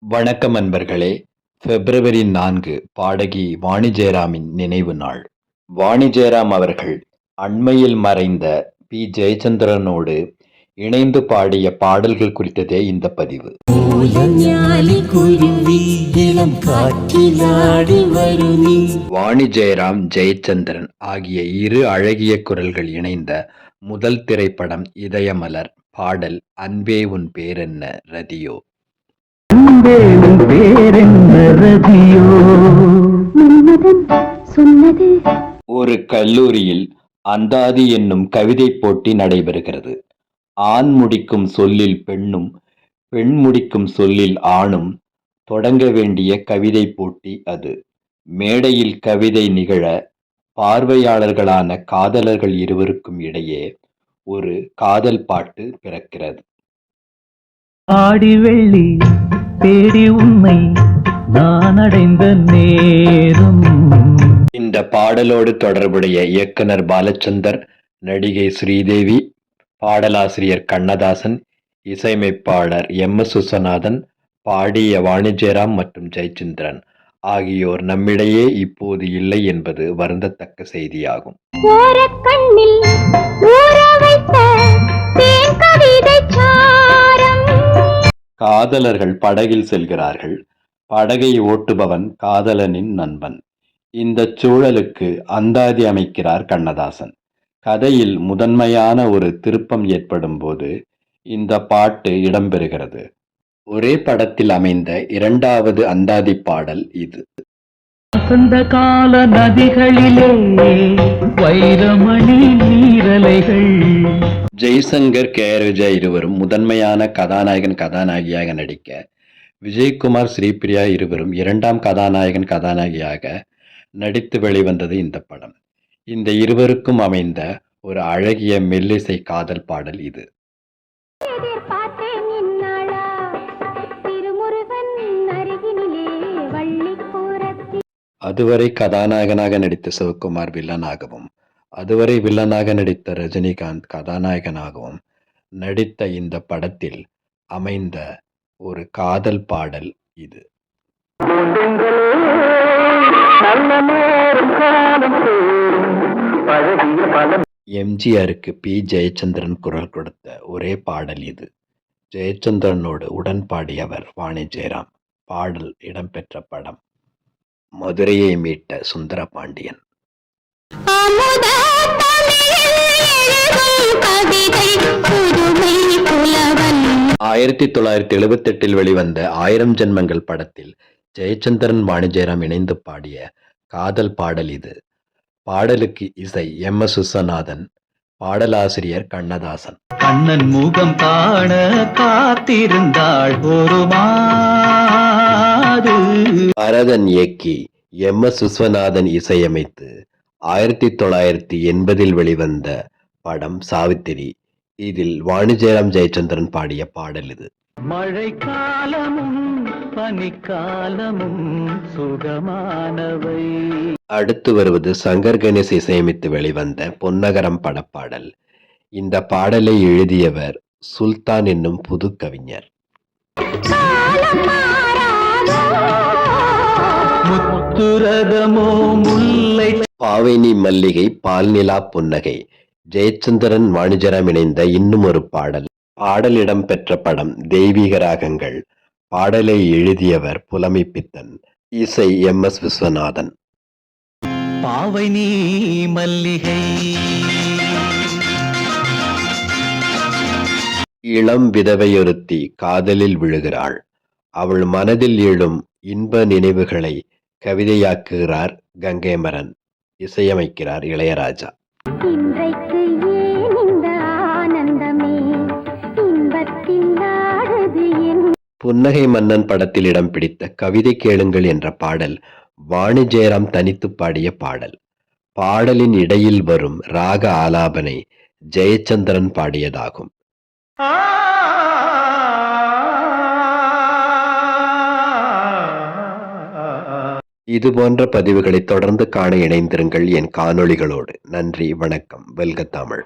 வணக்கம் அன்பர்களே. பிப்ரவரி நான்கு பாடகி வாணி ஜெயராமின் நினைவு நாள். வாணி ஜெயராம் அவர்கள் அண்மையில் மறைந்த பி. ஜெயச்சந்திரனோடு இணைந்து பாடிய பாடல்கள் குறித்ததே இந்த பதிவு. வாணி ஜெயராம் ஜெயச்சந்திரன் ஆகிய இரு அழகிய குரல்கள் இணைந்த முதல் திரைப்படம் இதயமலர். பாடல் அன்பே உன் பேரென்ன ரதியோ? அன்பேனும் பேரென்ன ரதியோ? மன்மதன் சொன்னது. ஒரு கல்லூரியில் அந்தாதி என்னும் கவிதை போட்டி நடைபெறுகிறது. ஆண் முடிக்கும் சொல்லில் பெண்ணும் பெண் முடிக்கும் சொல்லில் ஆணும் தொடங்க வேண்டிய கவிதை போட்டி அது. மேடையில் கவிதை நிகழ பார்வையாளர்களான காதலர்கள் இருவருக்கும் இடையே ஒரு காதல் பாட்டு பிறக்கிறது. ஆடி வெள்ளி தேடி உன்னை நான் அடைந்த நேரம். இந்த பாடலோடு தொடர்புடைய இயக்குனர் பாலச்சந்தர் நடிகை ஸ்ரீதேவி பாடலாசிரியர் கண்ணதாசன் இசையமைப்பாளர் எம். எஸ். விஸ்வநாதன் பாடிய வாணிஜெயராம் மற்றும் ஜெயச்சந்திரன் ஆகியோர் நம்மிடையே இப்போது இல்லை என்பது வருந்தத்தக்க செய்தியாகும். கண்ணில் காதலர்கள் படகில் செல்கிறார்கள். படகை ஓட்டுபவன் காதலனின் நண்பன். இந்த சூழலுக்கு அந்தாதி அமைக்கிறார் கண்ணதாசன். கதையில் முதன்மையான ஒரு திருப்பம் ஏற்படும் போது இந்த பாட்டு இடம்பெறுகிறது. ஒரே படத்தில் அமைந்த இரண்டாவது அந்தாதி பாடல் இது. வசந்த கால நதிகளிலே வைரமணி நீரலைகள் ஜெய்சங்கர் கே. ஆர். விஜயா இருவரும் முதன்மையான கதாநாயகன் கதாநாயகியாக நடிக்க விஜயகுமார் ஸ்ரீபிரியா இருவரும் இரண்டாம் கதாநாயகன் கதாநாயகியாக நடித்து வெளிவந்தது இந்த படம். இந்த இருவருக்கும் அமைந்த ஒரு அழகிய மெல்லிசை காதல் பாடல் இது. அதுவரை கதாநாயகனாக நடித்த சிவகுமார் வில்லனாகவும் அதுவரை வில்லனாக நடித்த ரஜினிகாந்த் கதாநாயகனாகவும் நடித்த இந்த படத்தில் அமைந்த ஒரு காதல் பாடல் இது. எம்ஜிஆருக்கு பி. ஜெயச்சந்திரன் குரல் கொடுத்த ஒரே பாடல் இது. ஜெயச்சந்திரனோடு உடன் பாடியவர் வாணி ஜெயராம். பாடல் இடம்பெற்ற படம். மதுரையை மீட்ட சுந்தர பாண்டியன் ஆயிரத்தி தொள்ளாயிரத்தி எழுபத்தெட்டில் வெளிவந்த ஆயிரம் ஜென்மங்கள் படத்தில் ஜெயச்சந்திரன் வாணி ஜெயராம் இணைந்து பாடிய காதல் பாடல் இது. பாடலுக்கு இசை எம். எஸ். விஸ்வநாதன் பாடலாசிரியர் கண்ணதாசன். கண்ணன் முகம் காண காத்திருந்தாள் ஒரு பரதன் இயக்கி எம். எஸ். விஸ்வநாதன் இசையமைத்து ஆயிரத்தி தொள்ளாயிரத்தி எண்பதில் வெளிவந்த படம் சாவித்திரி. இதில் வாணி ஜெயராம் ஜெயச்சந்திரன் பாடிய பாடல் இது. மழை காலமும் பனிக்காலமும் சுகமானவை. அடுத்து வருவது சங்கர் கணேஷ் இசையமைத்து வெளிவந்த பொன்னகரம் படப்பாடல். இந்த பாடலை எழுதியவர் சுல்தான் என்னும் புது கவிஞர். முத்துரதமோ முல்லை பாவைனி மல்லிகை பால்நிலா புன்னகை. ஜெயச்சந்திரன் வாணிஜராம் இணைந்த இன்னும் ஒரு பாடல். பாடல் இடம்பெற்ற படம் தெய்வீக ராகங்கள் பாடலை எழுதியவர் புலமை பித்தன் இசை எம். எஸ். விஸ்வநாதன். பாவை நீ மல்லிகை. இளம் விதவையொருத்தி காதலில் விழுகிறாள். அவள் மனதில் எழும் இன்ப நினைவுகளை கவிதையாக்குகிறார் கங்கைமரன் இசையமைக்கிறார் இளையராஜா. இன்றைக்கு ஏன் இந்த ஆனந்தமே? இன்பத்தின் நாடுது என் புன்னகை மன்னன் படத்தில் இடம் பிடித்த கவிதை கேளுங்கள் என்ற பாடல் வாணி ஜெயராம் தனித்து பாடிய பாடல். பாடலின் இடையில் வரும் ராக ஆலாபனை ஜெயச்சந்திரன் பாடியதாகும். இது போன்ற பதிவுகளை தொடர்ந்து காண இணைந்திருங்கள் என் காணொளிகளோடு. நன்றி வணக்கம். வெல்க தமிழ்.